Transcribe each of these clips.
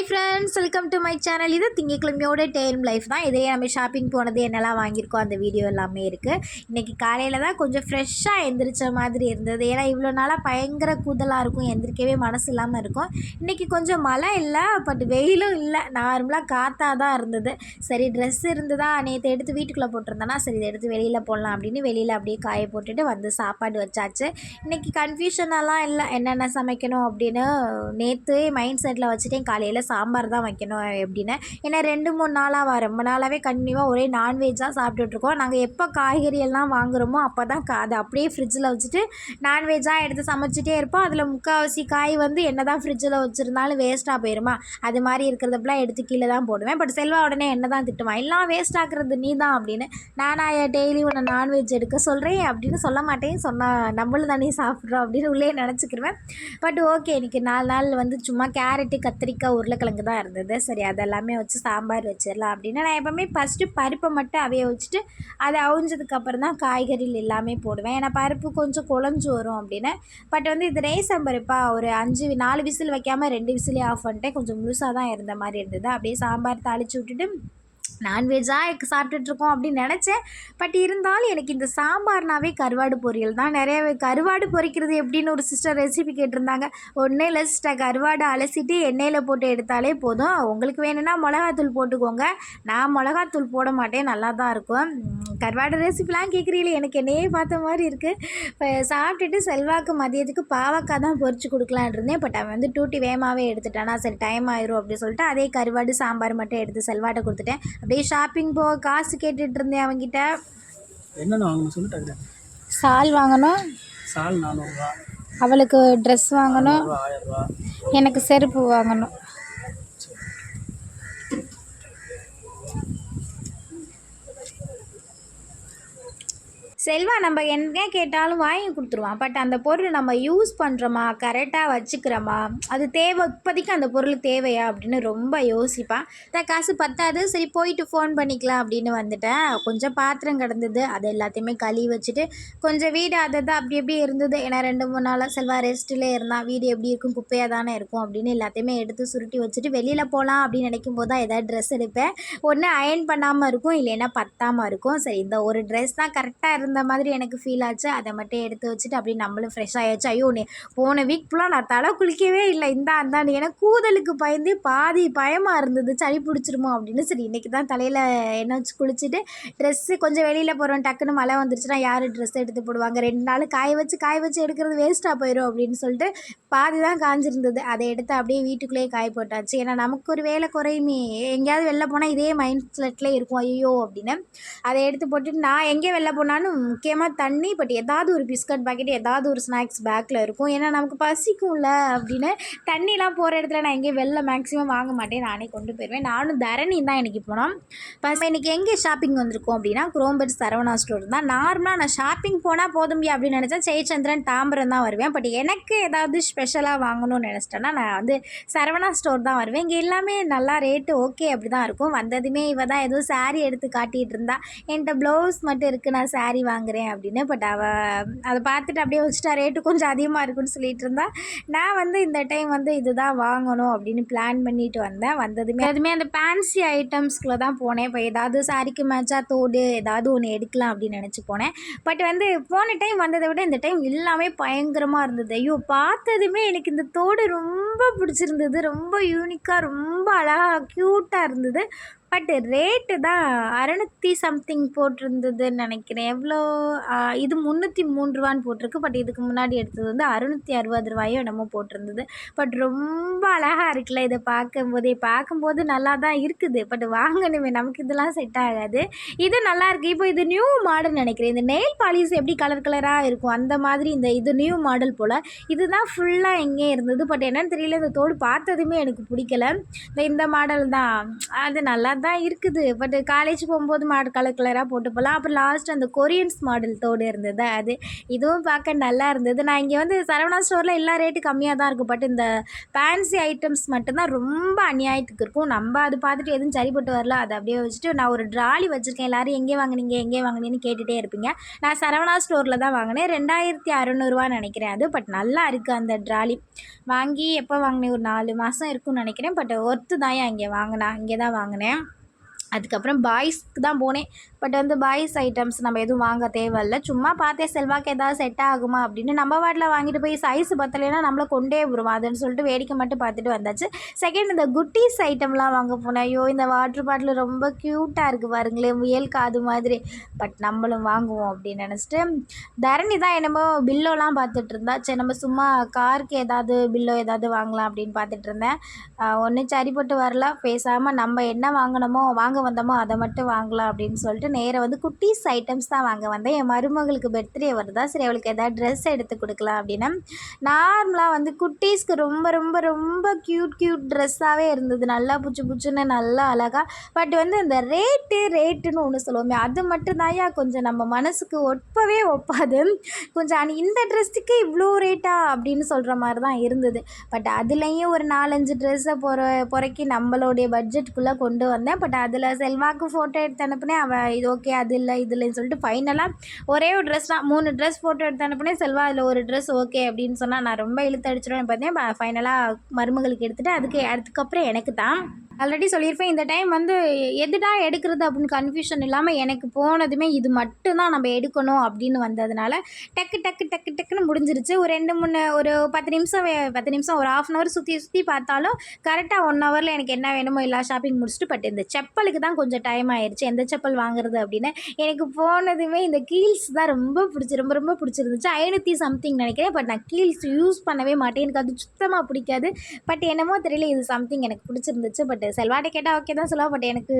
Hi friends welcome to my channel இது திங்கக்கிழமையோட dam life தான். இதே நம்ம ஷாப்பிங் போனது என்னெல்லாம் வாங்கியிருக்கோம் அந்த வீடியோ எல்லாமே இருக்குது இன்றைக்கி காலையில் தான் கொஞ்சம் ஃப்ரெஷ்ஷாக எந்திரிச்ச மாதிரி இருந்தது. ஏன்னா இவ்வளோ நாளாக பயங்கர கூதலாக இருக்கும். எந்திரிக்கவே மனசு இல்லாமல் இருக்கும். இன்றைக்கி கொஞ்சம் மழை இல்லை பட் வெயிலும் இல்லை. நார்மலாக காற்றாக தான் இருந்தது. சரி ட்ரெஸ் இருந்ததா? நேற்று எடுத்து வீட்டுக்குள்ளே போட்டிருந்தேன்னா சரி இதை எடுத்து வெளியில் போடலாம் அப்படின்னு வெளியில் அப்படியே காய போட்டுட்டு வந்து சாப்பாடு வச்சாச்சு. இன்றைக்கி கன்ஃபியூஷனெல்லாம் இல்லை. என்னென்ன சமைக்கணும் அப்படின்னு நேற்று மைண்ட் செட்டில் வச்சுட்டேன். காலையில் சாம்பார் தான் வைக்கணும் எப்படின்னு. ஏன்னா ரெண்டு மூணு நாளாக ரொம்ப நாளாகவே கண்டினியூவாக ஒரே நான்வெஜ்ஜாக சாப்பிட்டுட்ருக்கோம் நாங்கள் எப்போ காய்கறி எல்லாம் வாங்குறோமோ அப்போ தான் அதை அப்படியே ஃப்ரிட்ஜில் வச்சுட்டு நான்வெஜ்ஜாக எடுத்து சமைச்சிட்டே இருப்போம். அதில் முக்கால்வாசி காய் வந்து என்ன தான் ஃப்ரிட்ஜில் வச்சுருந்தாலும் வேஸ்ட்டாக போயிடுமா அது மாதிரி இருக்கிறதப்பெல்லாம் எடுத்து கீழே தான் போடுவேன். பட் செல்வா உடனே என்ன தான் திட்டுவான் எல்லாம் வேஸ்ட் ஆக்குறது நீ தான் அப்படின்னு. நானா டெய்லி உன்னை நான்வெஜ் எடுக்க சொல்கிறேன் அப்படின்னு சொல்ல மாட்டேன். சொன்னால் நம்மளும் தானே சாப்பிட்றோம் அப்படின்னு உள்ளே நினச்சிக்கிருவேன். பட் ஓகே இன்றைக்கி நாலு நாள் வந்து சும்மா கேரட்டு கத்திரிக்காய் உருளைக்கிழங்கு தான் இருந்தது. சரி அதெல்லாமே வச்சு சாம்பார் வச்சிடலாம் அப்படின்னு நான் எப்போவுமே ஃபஸ்ட்டு பருப்பை மட்டும் அவைய வச்சுட்டு அதை அவிஞ்சதுக்கப்புறம் தான் காய்கறிகள் எல்லாமே போடுவேன். ஏன்னா பருப்பு கொஞ்சம் குழஞ்சு வரும் அப்படின்னு பட் வந்து இது ரேசம் பருப்பாக ஒரு அஞ்சு நாலு விசில் வைக்காமல் ரெண்டு விசிலே ஆஃப் பண்ணிட்டேன். கொஞ்சம் முழுசாக தான் இருந்த மாதிரி இருந்தது. அப்படியே சாம்பார் தாளித்து விட்டுட்டு நான்வெஜ்ஜாக சாப்பிட்டுட்ருக்கோம் அப்படின்னு நினச்சேன். பட் இருந்தாலும் எனக்கு இந்த சாம்பார்னாவே கருவாடு பொரியல் தான். நிறையவே கருவாடு பொரிக்கிறது எப்படின்னு ஒரு சிஸ்டர் ரெசிபி கேட்டிருந்தாங்க. ஒன்றே இல்லை சிஸ்டர் கருவாடு அலசிட்டு எண்ணெயில் போட்டு எடுத்தாலே போதும். உங்களுக்கு வேணும்னா மிளகாத்தூள் போட்டுக்கோங்க. நான் மிளகாத்தூள் போட மாட்டேன். நல்லா தான் இருக்கும் கருவாடு ரெசிபிலாம் கேட்குறீங்களே எனக்கு என்னையே பார்த்த மாதிரி இருக்குது இப்போ சாப்பிட்டுட்டு செல்வாக்கு மதியத்துக்கு பாவக்காய் தான் பொரிச்சு கொடுக்கலான் இருந்தேன். பட் அவன் வந்து டூட்டி வேகமாகவே எடுத்துட்டானா. சரி டைம் ஆயிரும் அப்படின்னு சொல்லிட்டு அதே கருவாடு சாம்பார் மட்டும் எடுத்து செல்வாட்டை கொடுத்துட்டேன். அப்படியே ஷாப்பிங் போக காசு கேட்டுட்டு இருந்தேன் அவன்கிட்ட. என்னென்ன வாங்கணும் சொல்லிட்டாங்க? சால் வாங்கணும். சால் நானூறுரூவா அவளுக்கு ட்ரெஸ் வாங்கணும். எனக்கு செருப்பு வாங்கணும். செல்வா நம்ம என்ன கேட்டாலும் வாங்கி கொடுத்துருவான். பட் அந்த பொருள் நம்ம யூஸ் பண்ணுறோமா கரெக்டாக வச்சுக்கிறோமா? அது தேவை இப்போதைக்கு அந்த பொருள் தேவையா? அப்படின்னு ரொம்ப யோசிப்பான் தான் காசு பத்தாது. சரி போயிட்டு ஃபோன் பண்ணிக்கலாம் அப்படின்னு வந்துட்டேன். கொஞ்சம் பாத்திரம் கிடந்தது. அது எல்லாத்தையுமே கழுவி வச்சுட்டு கொஞ்சம் வீடு அதை தான் அப்படி எப்படி இருந்தது. ஏன்னா ரெண்டு மூணு நாளாக செல்வா ரெஸ்ட்டில் இருந்தால் வீடு எப்படி இருக்கும்? குப்பையாக தானே இருக்கும்? அப்படின்னு எல்லாத்தையுமே எடுத்து சுருட்டி வச்சுட்டு வெளியில் போகலாம் அப்படின்னு நினைக்கும் போது தான் ஏதாவது ட்ரெஸ் எடுப்பேன். ஒன்று அயன் பண்ணாமல் இருக்கும் இல்லைன்னா பத்தாமல் இருக்கும். சரி இந்த ஒரு ட்ரெஸ் தான் கரெக்டாக இருந்து மாதிரி எனக்கு ஃபீல் ஆச்சு. அதை மட்டும் எடுத்து வச்சுட்டு அப்படியே நம்மளும் ஃப்ரெஷ் ஆயாச்சு. ஐயோ நீ போன வீக் ஃபுல்லாக நான் தலை குளிக்கவே இல்லை. இந்தா அந்தாண்டு ஏன்னா கூதலுக்கு பயந்து பாதி பயமாக இருந்தது. சளி பிடிச்சிருமோ அப்படின்னு. சரி இன்றைக்கி தான் தலையில் எண்ணெய் வச்சு குளிச்சுட்டு ட்ரெஸ்ஸு கொஞ்சம் வெளியில் போகிறோம் டக்குன்னு மழை வந்துருச்சுன்னா யார் ட்ரெஸ் எடுத்து போடுவாங்க? ரெண்டு நாள் காய வச்சு காய வச்சு எடுக்கிறது வேஸ்ட்டாக போயிடும் அப்படின்னு சொல்லிட்டு பாதி தான் காஞ்சிருந்தது. அதை எடுத்து அப்படியே வீட்டுக்குள்ளேயே காய போட்டாச்சு. ஏன்னா நமக்கு ஒரு வேலை குறையுமே. எங்கேயாவது வெளில போனால் இதே மைண்ட் செட்லேயே இருக்கும். ஐயோ அப்படின்னு. அதை எடுத்து போட்டுட்டு நான் எங்கே வெளில போனாலும் முக்கியமாக தண்ணி பட் ஏதாவது ஒரு பிஸ்கட் பாக்கெட் ஏதாவது ஒரு ஸ்நாக்ஸ் பேக்கில் இருக்கும். ஏன்னா நமக்கு பசிக்கும்ல அப்படின்னு தண்ணிலாம் போகிற இடத்துல நான் எங்கேயும் வெளில மேக்ஸிமம் வாங்க மாட்டேன். நானே கொண்டு போயிடுவேன் நானும் தரணி தான் எனக்கு போனோம். பஸ் எனக்கு எங்கே ஷாப்பிங் வந்திருக்கோம் அப்படின்னா குரோம்பெட் சரவணா ஸ்டோர் தான். நார்மலாக நான் ஷாப்பிங் போனால் போதும்பியா அப்படின்னு நினச்சா ஜெயச்சந்திரன் தாம்பரம் தான் வருவேன். பட் எனக்கு ஏதாவது ஸ்பெஷலாக வாங்கணும்னு நினச்சிட்டேன்னா நான் வந்து சரவணா ஸ்டோர் தான் வருவேன். இங்கே எல்லாமே நல்லா ரேட்டு ஓகே அப்படி தான் இருக்கும். வந்ததுமே இவ தான் ஏதோ சாரீ எடுத்து காட்டிகிட்டு இருந்தா. என்கிட்ட ப்ளவுஸ் மட்டும் இருக்குது நான் சாரீ வாங்குறேன் அப்படின்னு. பட் அவள் அதை பார்த்துட்டு அப்படியே வச்சுட்டா ரேட்டு கொஞ்சம் அதிகமாக இருக்குன்னு சொல்லிட்டு இருந்தா நான் வந்து இந்த டைம் வந்து இதுதான் வாங்கணும் அப்படின்னு பிளான் பண்ணிட்டு வந்தேன். வந்ததுமே அதுமே அந்த ஃபேன்சி ஐட்டம்ஸ்குள்ளே தான் போனேன். இப்போ ஏதாவது சாரிக்கு மேட்சாக தோடு ஏதாவது ஒன்று எடுக்கலாம் அப்படின்னு நினச்சி போனேன். பட் வந்து போன டைம் வந்ததை விட இந்த டைம் எல்லாமே பயங்கரமாக இருந்தது. ஐயோ பார்த்ததுமே எனக்கு இந்த தோடு ரொம்ப பிடிச்சிருந்தது. ரொம்ப யூனிக்காக ரொம்ப அழகாக க்யூட்டாக இருந்தது. பட் ரேட்டு தான் அறநூற்றி சம்திங் போட்டிருந்ததுன்னு நினைக்கிறேன். எவ்வளோ இது முந்நூற்றி மூணு ரூபான்னு போட்டிருக்கு. பட் இதுக்கு முன்னாடி எடுத்தது வந்து அறுநூற்றி அறுபது ரூபாயோ என்னமோ போட்டிருந்தது. பட் ரொம்ப அழகாக இருக்குல்ல இதை பார்க்கும்போதே. பார்க்கும்போது நல்லா தான் இருக்குது. பட் வாங்கணுமே நமக்கு இதெல்லாம் செட் ஆகாது. இது நல்லாயிருக்கு இப்போ இது நியூ மாடல் நினைக்கிறேன். இந்த நெயில் பாலிஷ் எப்படி கலர் கலராக இருக்கும்? அந்த மாதிரி இந்த இது நியூ மாடல் போல். இதுதான் ஃபுல்லாக எங்கே இருந்தது? பட் என்னன்னு தெரியல. இந்த தோடு பார்த்ததுமே எனக்கு பிடிக்கல. இந்த இந்த மாடல் தான். அது நல்லா தான் இருக்குது. பட் காலேஜ் போகும்போது மாடல் கலர் கலராக போட்டு போகலாம் அப்புறம் லாஸ்ட் அந்த கொரியன்ஸ் மாடல் தோடு இருந்தது. அது இதுவும் பார்க்க நல்லா இருந்தது. நான் இங்கே வந்து சரவணா ஸ்டோரில் எல்லா ரேட்டு கம்மியாக தான் இருக்கும் பட் இந்த ஃபேன்சி ஐட்டம்ஸ் மட்டும்தான் ரொம்ப அநியாயத்துக்கு இருக்கும். நம்ம அது பார்த்துட்டு எதுவும் சரிப்பட்டு வரல. அதை அப்படியே வச்சுட்டு நான் ஒரு ட்ராலி வச்சுருக்கேன். எல்லாரும் எங்கே வாங்குனீங்க எங்கே வாங்கினீங்கன்னு கேட்டுகிட்டே இருப்பீங்க. நான் சரவணா ஸ்டோரில் தான் வாங்கினேன். ரெண்டாயிரத்தி அறநூறுவான்னு நினைக்கிறேன் அது. பட் நல்லா இருக்குது அந்த ட்ராலி. வாங்கி எப்போ வாங்கினேன்? ஒரு நாலு மாதம் இருக்கும்னு நினைக்கிறேன். பட் ஒர்த்து தான் இங்கே வாங்கினேன் இங்கே தான் வாங்கினேன். அதுக்கப்புறம் பாய்ஸ்க்கு தான் போனேன். பட் வந்து பாய்ஸ் ஐட்டம்ஸ் நம்ம எதுவும் வாங்க தேவையில்ல. சும்மா பார்த்தேன் செல்வாக்கு ஏதாவது செட் ஆகுமா அப்படின்னு நம்ம வாட்டில் வாங்கிட்டு போய் சைஸ் பத்தலைன்னா நம்மளை கொண்டே விடுவோம் அதுன்னு சொல்லிட்டு வேடிக்கை மட்டும் பார்த்துட்டு வந்தாச்சு. செகண்ட் இந்த குட்டீஸ் ஐட்டம்லாம் வாங்க போனேன். ஐயோ இந்த வாட்டர் பாட்டில் ரொம்ப க்யூட்டாக இருக்குது பாருங்களேன். முயல் காது மாதிரி. பட் நம்மளும் வாங்குவோம் அப்படின்னு நினச்சிட்டு தரணி தான் என்னமோ பில்லோலாம் பார்த்துட்டு இருந்தா. சரி நம்ம சும்மா காருக்கு ஏதாவது பில்லோ ஏதாவது வாங்கலாம் அப்படின்னு பார்த்துட்டு இருந்தேன். ஒன்றும் சரிப்பட்டு வரல. பேசாமல் நம்ம என்ன வாங்கினோமோ வாங்க வந்தோமோ அதை மட்டும் வாங்கலாம் அப்படின்னு சொல்லிட்டு நேராக வந்து குட்டீஸ் ஐட்டம்ஸ் தான் வாங்க வந்தேன். என் மருமகளுக்கு பர்த்டே வருதா? சரி அவளுக்கு எதாவது ட்ரெஸ் எடுத்து கொடுக்கலாம் அப்படின்னா நார்மலாக வந்து குட்டீஸ்க்கு ரொம்ப ரொம்ப ரொம்ப க்யூட் க்யூட் ட்ரெஸ்ஸாகவே இருந்தது. நல்லா புச்சு புச்சுன்னு நல்லா அழகாக பட் வந்து இந்த ரேட்டு ரேட்டுன்னு ஒன்று சொல்லுவோமே அது மட்டும்தான்யா கொஞ்சம் நம்ம மனசுக்கு ஒப்பவே ஒப்பாது. கொஞ்சம் அனி இந்த ட்ரெஸ்ஸுக்கு இவ்வளோ ரேட்டா அப்படின்னு சொல்கிற மாதிரி தான் இருந்தது. பட் அதுலேயும் ஒரு நாலஞ்சு ட்ரெஸ்ஸை பொற பொறக்கி நம்மளுடைய பட்ஜெட்டுக்குள்ளே கொண்டு வந்தேன். பட் அதில் செல்வாக்கு ஃபோட்டோ எடுத்து அனுப்புனேன். அவள் இது ஓகே அது இல்லை இது இல்லைன்னு சொல்லிட்டு ஃபைனலாக ஒரே ஒரு ட்ரெஸ் தான். மூணு ட்ரெஸ் ஃபோட்டோ எடுத்து அனுப்புனேன். செல்வா அதில் ஒரு ட்ரெஸ் ஓகே அப்படின்னு சொன்னால் நான் ரொம்ப இழுத்து அடிச்சிடுவேன் பார்த்தேன் ஃபைனலாக மருமகளுக்கு எடுத்துகிட்டு அதுக்கு அதுக்கப்புறம் எனக்கு தான். ஆல்ரெடி சொல்லியிருப்பேன் இந்த டைம் வந்து எதுடா எடுக்கிறது அப்படின்னு கன்ஃபியூஷன் இல்லாமல் எனக்கு போனதுமே இது மட்டும்தான் நம்ம எடுக்கணும் அப்படின்னு வந்ததுனால டக்கு டக்கு டக்கு டக்குன்னு முடிஞ்சிருச்சு. ஒரு ரெண்டு மூணு ஒரு பத்து நிமிஷம் வே- பத்து நிமிஷம் ஒரு ஆஃப் அன் ஹவர் சுற்றி சுற்றி பார்த்தாலும் கரெக்டாக ஒன் ஹவரில் எனக்கு என்ன வேணுமோ எல்லா ஷாப்பிங் முடிச்சுட்டு பட் இந்த செப்பலுக்கு தான் கொஞ்சம் டைம் ஆயிடுச்சு எந்த செப்பல் வாங்குறது அப்படின்னு எனக்கு போனதுமே இந்த கீல்ஸ் தான் ரொம்ப பிடிச்சி ரொம்ப ரொம்ப பிடிச்சிருந்துச்சு. ஐநூற்றி சம்திங் நினைக்கிறேன் பட் நான் கீல்ஸ் யூஸ் பண்ணவே மாட்டேன். எனக்கு அது சுத்தமாக பிடிக்காது. பட் என்னமோ தெரியல இது சம்திங் எனக்கு பிடிச்சிருந்துச்சு பட் செல்வாட்டை கேட்டால் ஓகே தான் சொல்லுவா பட் எனக்கு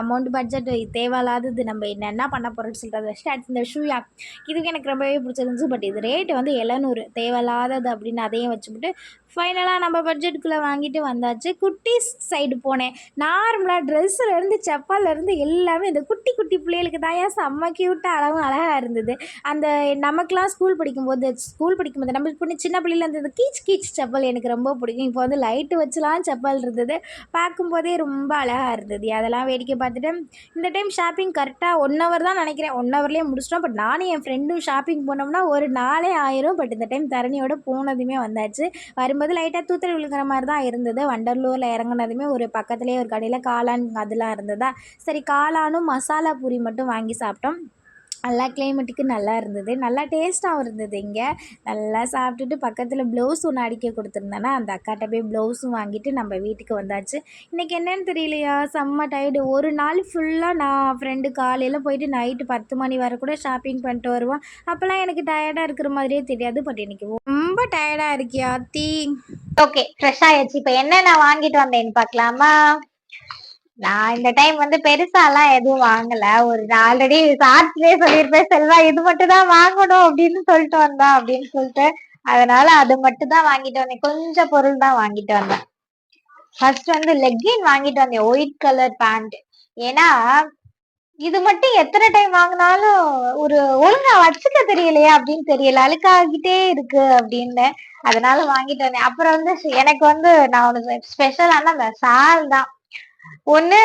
அமௌண்ட் பட்ஜெட் தேவையில்லாதது நம்ம என்ன என்ன பண்ண போகிறோம்னு சொல்லிட்டு அதை இந்த ஷூயா. இதுக்கு எனக்கு ரொம்பவே பிடிச்சிருந்துச்சு பட் இது ரேட்டு வந்து எழுநூறு. தேவையில்லாதது அப்படின்னு அதையும் வச்சுக்கிட்டு ஃபைனலாக நம்ம பட்ஜெட்டுக்குள்ளே வாங்கிட்டு வந்தாச்சு. குட்டி சைடு போனேன். நார்மலாக ட்ரெஸ்ஸுலேருந்து செப்பல்லேருந்து எல்லாமே இந்த குட்டி குட்டி பிள்ளைகளுக்கு தான். ஏன் செம்ம க்யூட்டாக அளவும் அழகாக இருந்தது. அந்த நமக்கெலாம் ஸ்கூல் படிக்கும்போது ஸ்கூல் படிக்கும்போது நம்ம பொண்ணு சின்ன பிள்ளையில இருந்தது கீச் கீச் செப்பல் எனக்கு ரொம்ப பிடிக்கும். இப்போ வந்து லைட்டு வச்சுலாம் செப்பல் இருந்தது. பார்க்கும்போதே ரொம்ப அழகாக இருந்தது. அதெல்லாம் வேடிக்கை பார்த்துட்டு இந்த டைம் ஷாப்பிங் கரெக்டாக ஒன் ஹவர் தான் நினைக்கிறேன். ஒன் ஹவர்லேயே முடிச்சிட்டோம். பட் நானும் என் ஃப்ரெண்டும் ஷாப்பிங் போனோம்னா ஒரு நாளே ஆயிரும். பட் இந்த டைம் தரணியோட போனதுமே வந்தாச்சு. வரும்போது லைட்டாக தூத்தல் விழுகிற மாதிரி தான் இருந்தது. வண்டர்லூரில் இறங்குனதுமே ஒரு பக்கத்துலேயே ஒரு கடையில் காளான் அதெல்லாம் இருந்ததா? சரி காளானும் மசாலா பூரி மட்டும் வாங்கி சாப்பிட்டோம். நல்லா கிளைமேட்டுக்கு நல்லா இருந்தது. நல்லா டேஸ்ட்டாகவும் இருந்தது இங்கே. நல்லா சாப்பிட்டுட்டு பக்கத்தில் ப்ளவுஸ் ஒன்று அடிக்க கொடுத்துருந்தேன்னா அந்த அக்காட்ட போய் ப்ளவுஸும் வாங்கிட்டு நம்ம வீட்டுக்கு வந்தாச்சு. இன்றைக்கி என்னன்னு தெரியலையா? செம்ம டயர்டு ஒரு நாள் ஃபுல்லாக நான் ஃப்ரெண்டு காலையில் போயிட்டு நைட்டு பத்து மணி வரை கூட ஷாப்பிங் பண்ணிட்டு வருவோம் அப்போல்லாம் எனக்கு டயர்டாக இருக்கிற மாதிரியே தெரியாது. பட் இன்னைக்கு ரொம்ப டயர்டாக இருக்கியா தீ ஓகே ஃப்ரெஷ் ஆயிடுச்சு. இப்போ என்ன நான் வாங்கிட்டு வந்தேன்னு பார்க்கலாமா? நான் இந்த டைம் வந்து பெருசாலாம் எதுவும் வாங்கல. ஒரு ஆல்ரெடி ஷார்ட்ஸ்லயே சொல்லியிருப்பேன் செல்வா இது மட்டும் தான் வாங்கணும் அப்படின்னு சொல்லிட்டு வந்தா அப்படின்னு சொல்லிட்டு. அதனால அது மட்டும் தான் வாங்கிட்டு வந்தேன். கொஞ்சம் பொருள் தான் வாங்கிட்டு வந்தேன். ஃபர்ஸ்ட் வந்து லெக்கின் வாங்கிட்டு வந்தேன். ஒயிட் கலர் பேண்ட் ஏன்னா இது மட்டும் எத்தனை டைம் வாங்கினாலும் ஒரு ஒழுங்கா வச்சுக்க தெரியலையா அப்படின்னு தெரியல. அழுக்காகிட்டே இருக்கு அப்படின்னு. அதனால வாங்கிட்டு வந்தேன். அப்புறம் வந்து எனக்கு வந்து நான் ஒன்று ஸ்பெஷலான அந்த சால் தான். ஒண்ணு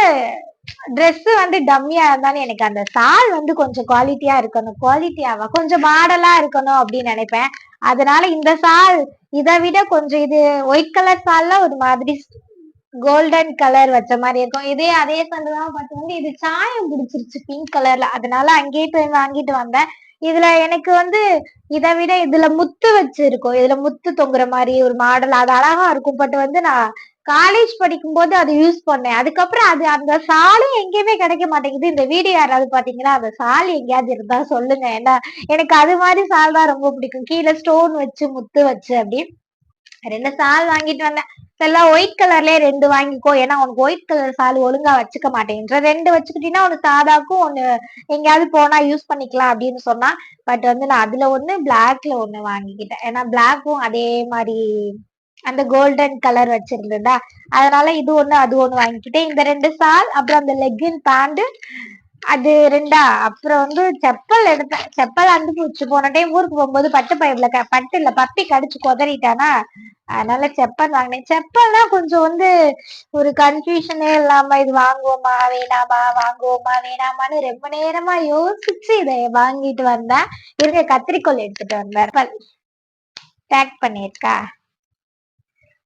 ட்ரெஸ் வந்து டம்மியா இருந்தாலும் எனக்கு அந்த சால் வந்து கொஞ்சம் குவாலிட்டியா இருக்கணும். குவாலிட்டியாவா கொஞ்சம் மாடலா இருக்கணும் அப்படின்னு நினைப்பேன். அதனால இந்த சால் இதை விட கொஞ்சம் இது ஒயிட் கலர் சால்ல ஒரு மாதிரி கோல்டன் கலர் வச்ச மாதிரி இருக்கும். இதே அதே சால் பார்த்தீங்கன்னா பட் வந்து இது சாயம் பிடிச்சிருச்சு பிங்க் கலர்ல அதனால அங்கேயே போய் வாங்கிட்டு வந்தேன். இதுல எனக்கு வந்து இதை விட இதுல முத்து வச்சு இருக்கும் இதுல முத்து தொங்குற மாதிரி ஒரு மாடல் அது அழகா இருக்கும். பட் வந்து நான் காலேஜ் படிக்கும்போது அது யூஸ் பண்ணேன். அதுக்கப்புறம் அது அந்த சாலும் எங்கேயுமே கிடைக்க மாட்டேங்குது. இந்த வீடியோ யாராவது பாத்தீங்கன்னா அந்த சால் எங்கேயாவது இருந்தா சொல்லுங்க. ஏன்னா எனக்கு அது மாதிரி சால் தான் ரொம்ப பிடிக்கும். கீழே ஸ்டோன் வச்சு முத்து வச்சு அப்படி. ரெண்டு சால் வாங்கிட்டு வந்தேன். எல்லாம் ஒயிட் கலர்லயே ரெண்டு வாங்கிக்கோ. ஏன்னா உனக்கு ஒயிட் கலர் சால் ஒழுங்கா வச்சுக்க மாட்டேன்ற ரெண்டு வச்சுக்கிட்டீங்கன்னா ஒன்று சாதாக்கும் ஒன்று எங்கேயாவது போனா யூஸ் பண்ணிக்கலாம் அப்படின்னு சொன்னா பட் வந்து நான் அதுல ஒண்ணு பிளாக்ல ஒண்ணு வாங்கிக்கிட்டேன். ஏன்னா பிளாக்கும் அதே மாதிரி அந்த கோல்டன் கலர் வச்சிருந்ததா? அதனால இது ஒண்ணு அது ஒண்ணு வாங்கிக்கிட்டேன். இந்த ரெண்டு சால் அப்புறம் அந்த லெக்கின் பேண்ட் அது ரெண்டா? அப்புறம் வந்து செப்பல் எடுத்தேன். செப்பல் அண்டு போச்சு போன டைம் ஊருக்கு போகும்போது பட்டு பயிர்ல பட்டு இல்ல பப்பி கடிச்சு கொதறிட்டானா? அதனால செப்பல் வாங்கினேன். செப்பல்னா கொஞ்சம் வந்து ஒரு கன்ஃபியூஷனே இல்லாம இது வாங்குவோமா வேணாமா வாங்குவோமா வேணாமான்னு ரொம்ப நேரமா யோசிச்சு இதை வாங்கிட்டு வந்தேன். இருக்க கத்திரிக்கோல் எடுத்துட்டு வந்தேன். பேக் பண்ணியிருக்கா?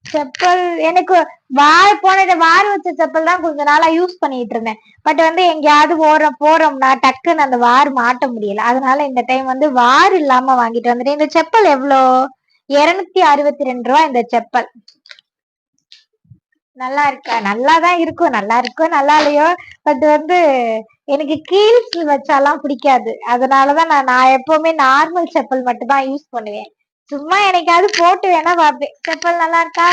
செப்பல் எனக்கு வார் போனது வார் வச்ச செப்பல் தான் கொஞ்ச நாளா யூஸ் பண்ணிட்டு இருந்தேன். பட் வந்து எங்கேயாவது போறோம் போறோம்னா டக்குன்னு அந்த வார் மாட்ட முடியல. அதனால இந்த டைம் வந்து வார் இல்லாம வாங்கிட்டு வந்துட்டேன். இந்த செப்பல் எவ்வளோ? இருநூத்தி அறுபத்தி ரெண்டு ரூபா இந்த செப்பல். நல்லா இருக்கா? நல்லா தான் இருக்கும். நல்லா இருக்கோ? நல்லா இல்லையோ? பட் வந்து எனக்கு கீல்ஸ் வச்சாலாம் பிடிக்காது. அதனாலதான் நான் நான் எப்பவுமே நார்மல் செப்பல் மட்டும் தான் யூஸ் பண்ணுவேன். சும்மா எனக்காவது போட்டு வேணா பார்ப்பேன். செப்பல் நல்லா இருக்கா?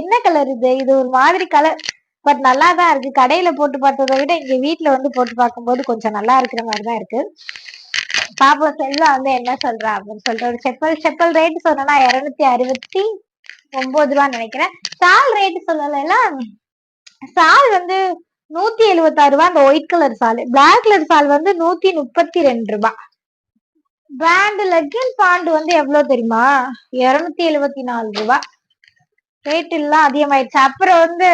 என்ன கலர் இது? இது ஒரு மாதிரி கலர் பட் நல்லா தான் இருக்கு. கடையில போட்டு பார்த்ததை விட இங்க வீட்டுல வந்து போட்டு பார்க்கும்போது கொஞ்சம் நல்லா இருக்கிற மாதிரி தான் இருக்கு. பாப்போம் செல்வா வந்து என்ன சொல்றா அப்படின்னு சொல்லிட்டு ஒரு செப்பல் செப்பல் ரேட் சொன்னா இருநூத்தி அறுபத்தி ஒன்பது ரூபான்னு நினைக்கிறேன். சால் ரேட் சொல்லல சால் வந்து நூத்தி எழுபத்தாறு ரூபாய் அந்த white colour shawl. Black colour shawl வந்து நூத்தி முப்பத்தி ரெண்டு ரூபாய் பிராண்ட் லெக்கின் பாண்டு வந்து எவ்வளவு தெரியுமா? இருநூத்தி எழுபத்தி நாலு ரூபாய் ரேட் எல்லாம் அதிகமாயிடுச்சு. அப்புறம் வந்து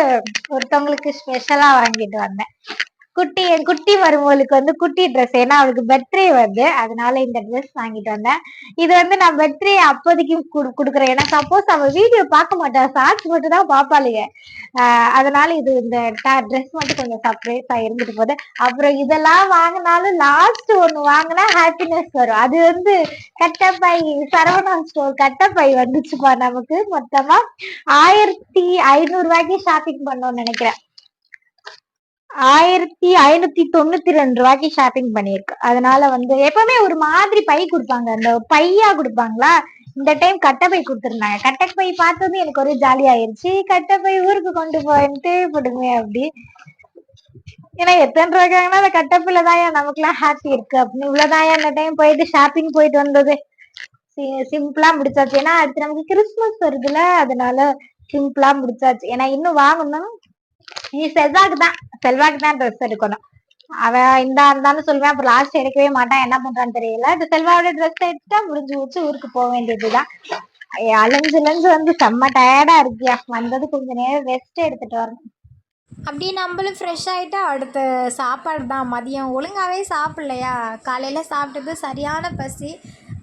ஒருத்தவங்களுக்கு ஸ்பெஷலா வாங்கிட்டு வந்தேன். குட்டி என் குட்டி மருமகளுக்கு வந்து குட்டி ட்ரெஸ் ஏன்னா அவளுக்கு பர்த்டே வருது. அதனால இந்த ட்ரெஸ் வாங்கிட்டு வந்தேன். இது வந்து நான் பர்த்டே அப்போதைக்கு குடு- குடுக்குறேன். ஏன்னா சப்போஸ் அவ வீடியோ பார்க்க மாட்டா. ஷார்ட்ஸ் மட்டும் தான் பாப்பாளுங்க ஆஹ் அதனால இது இந்த ட்ரெஸ் மட்டும் கொஞ்சம் சர்ப்ரைஸா இருந்துட்டு போகுது. அப்புறம் இதெல்லாம் வாங்கினாலும் லாஸ்ட் ஒண்ணு வாங்கினா ஹாப்பினஸ் வரும். அது வந்து கட்டப்பை சரவணா ஸ்டோர் கட்டப்பை வந்துச்சுப்பா நமக்கு. மொத்தமா ஆயிரத்தி ஐநூறு ரூபாய்க்கு ஷாப்பிங் பண்ணோம்னு நினைக்கிறேன். ஆயிரத்தி ஐநூத்தி தொண்ணூத்தி ரெண்டு ரூபாய்க்கு ஷாப்பிங் பண்ணிருக்கு அதனால வந்து எப்பவுமே ஒரு மாதிரி பை கொடுப்பாங்க. அந்த பையா கொடுப்பாங்களா? இந்த டைம் கட்டப்பை கொடுத்துருந்தாங்க. கட்டப்பை பார்த்தது எனக்கு ஒரு ஜாலி ஆயிருச்சு. கட்டப்பை ஊருக்கு கொண்டு போயிட்டு போடுமே அப்படி. ஏன்னா எத்தனை ரூபாய்க்காங்கன்னா அந்த கட்டப்பையில தான் நமக்குலாம் ஹாப்பி இருக்கு? அப்படின்னு இவ்வளவுதான் இந்த டைம் போயிட்டு ஷாப்பிங் போயிட்டு வந்தது? சிம்பிளா முடிச்சாச்சு. ஏன்னா அடுத்து நமக்கு கிறிஸ்துமஸ் வருதுல அதனால சிம்பிளா முடிச்சாச்சு. ஏன்னா இன்னும் வாங்கணும். நீ செல்வாக்கு தான் செல்வாக்கு தான் ட்ரெஸ் எடுக்கணும். அவன் இந்த இருந்தாலும் சொல்லுவேன் அப்புறம் லாஸ்ட் எடுக்கவே மாட்டான் என்ன பண்றான்னு தெரியல. இந்த செல்வாவோட ட்ரெஸ் எடுத்தா முடிஞ்சு வச்சு ஊருக்கு போக வேண்டியதுதான். அலைஞ்சு அலைஞ்சு வந்து செம்ம டயர்டா இருக்கியா? வந்தது கொஞ்ச நேரம் ரெஸ்ட் எடுத்துட்டு வரணும். அப்படியே நம்மளும் ஃப்ரெஷ் ஆகிட்டு அடுத்த சாப்பாடு தான் மதியம். ஒழுங்காகவே சாப்பிட்லையா? காலையில் சாப்பிட்டது சரியான பசி.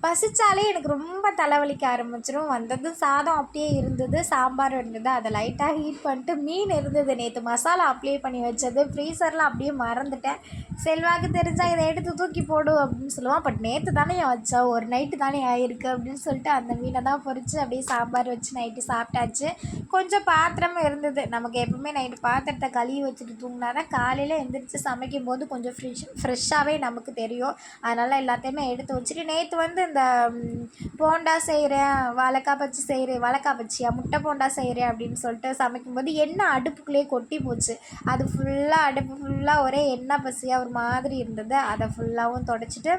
பசிச்சாலே எனக்கு ரொம்ப தலைவலிக்க ஆரம்பிச்சிடும் வந்ததும் சாதம் அப்படியே இருந்தது சாம்பார் இருந்தது. அதை லைட்டாக ஹீட் பண்ணிட்டு மீன் இருந்தது நேற்று மசாலா அப்ளை பண்ணி வச்சது. ஃப்ரீசரில் அப்படியே மறந்துட்டேன். செல்வாக்கு தெரிஞ்சால் இதை எடுத்து தூக்கி போடு அப்படின்னு சொல்லுவான். பட் நேற்று தானே வச்சா ஒரு நைட்டு தானே ஆயிருக்கு அப்படின்னு சொல்லிட்டு அந்த மீனை தான் பொறிச்சு அப்படியே சாம்பார் வச்சு நைட்டு சாப்பிட்டாச்சு. கொஞ்சம் பாத்திரமும் இருந்தது. நமக்கு எப்பவுமே நைட்டு பாத்திரத்தை கழுவி வச்சுட்டு தூங்கினா தான் காலையில் எந்திரிச்சு சமைக்கும் போது கொஞ்சம் ஃப்ரெஷ் ஃப்ரெஷ்ஷாகவே நமக்கு தெரியும். அதனால் எல்லாத்தையுமே எடுத்து வச்சுட்டு நேற்று வந்து இந்த போண்டா செய்கிறேன் வாழைக்காய் பச்சி செய்கிறேன் வாழைக்காய் பச்சியா முட்டை போண்டா செய்கிறேன் அப்படின்னு சொல்லிட்டு சமைக்கும்போது எண்ணெய் அடுப்புக்குள்ளேயே கொட்டி போச்சு. அது ஃபுல்லாக அடுப்பு ஃபுல்லாக ஒரே எண்ணெய் பசியாக ஒரு மாதிரி இருந்தது. அதை ஃபுல்லாகவும் தொடச்சிட்டு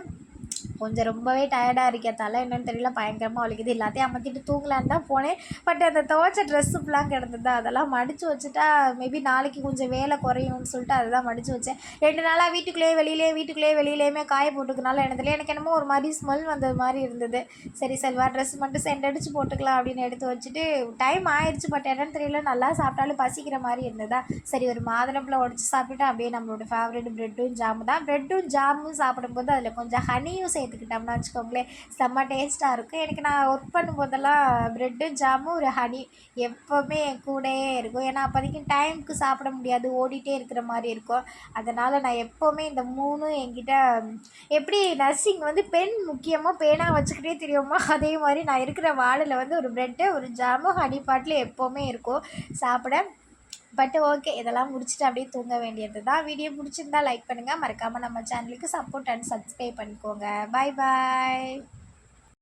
கொஞ்சம் ரொம்பவே டயர்டாக இருக்கேன் தலை என்னென்னு தெரியல பயங்கரமாக வலிக்குது. எல்லாத்தையும் அமர்த்திட்டு தூங்கலான்னு தான் போனேன். பட் அந்த துவைச்ச ட்ரெஸ்ஸு ஃபுல்லாக கிடந்தது. அதெல்லாம் மடித்து வச்சுட்டா மேபி நாளைக்கு கொஞ்சம் வேலை குறையும்னு சொல்லிட்டு அதெல்லாம் மடித்து வச்சேன். ரெண்டு நாளாக வீட்டுக்குள்ளேயே வெளியிலே வீட்டுக்குள்ளேயே வெளியிலேயுமே காய போட்டுக்கனால எனதுல எனக்கு என்னமோ ஒரு மாதிரி ஸ்மெல் வந்தது மாதிரி இருந்தது. சரி செல்வா ட்ரெஸ் மட்டும் சென்ட் அடித்து போட்டுக்கலாம் அப்படின்னு எடுத்து வச்சுட்டு டைம் ஆயிடுச்சு பட் என்னன்னு தெரியல. நல்லா சாப்பிட்டாலும் பசிக்கிற மாதிரி இருந்ததா? சரி ஒரு மாதுளம்பழம் உடச்சி சாப்பிட்டுட்டு அப்படியே நம்மளோட ஃபேவரட் ப்ரெட்டும் ஜாமு தான். ப்ரெட்டும் ஜாமும் சாப்பிடும்போது அதில் கொஞ்சம் ஹனியும் சேர்த்துக்கிட்டோம்னா வச்சுக்கோங்களேன். செம்ம டேஸ்ட்டாக இருக்கும். எனக்கு நான் ஒர்க் பண்ணும்போதெல்லாம் ப்ரெட்டும் ஜாமும் ஒரு ஹனி எப்போவுமே என் கூடயே இருக்கும். ஏன்னா அப்போதைக்கு டைமுக்கு சாப்பிட முடியாது. ஓடிட்டே இருக்கிற மாதிரி இருக்கும். அதனால் நான் எப்போவுமே இந்த மூணும் என்கிட்ட எப்படி நர்சிங் வந்து பென் முக்கியமாக பேனாக வச்சுக்கிட்டே தெரியுமா அதே மாதிரி நான் இருக்கிற வார்டில் வந்து ஒரு ப்ரெட்டு ஒரு ஜாமும் ஹனி பாட்டில் எப்போவுமே இருக்கும். சாப்பிட பட் ஓகே இதெல்லாம் முடிச்சுட்டு அப்படியே தூங்க வேண்டியது தான் வீடியோ பிடிச்சிருந்தா லைக் பண்ணுங்கள் மறக்காமல் நம்ம சேனலுக்கு சப்போர்ட் அண்ட் சப்ஸ்கிரைப் பண்ணிக்கோங்க. பாய் பாய்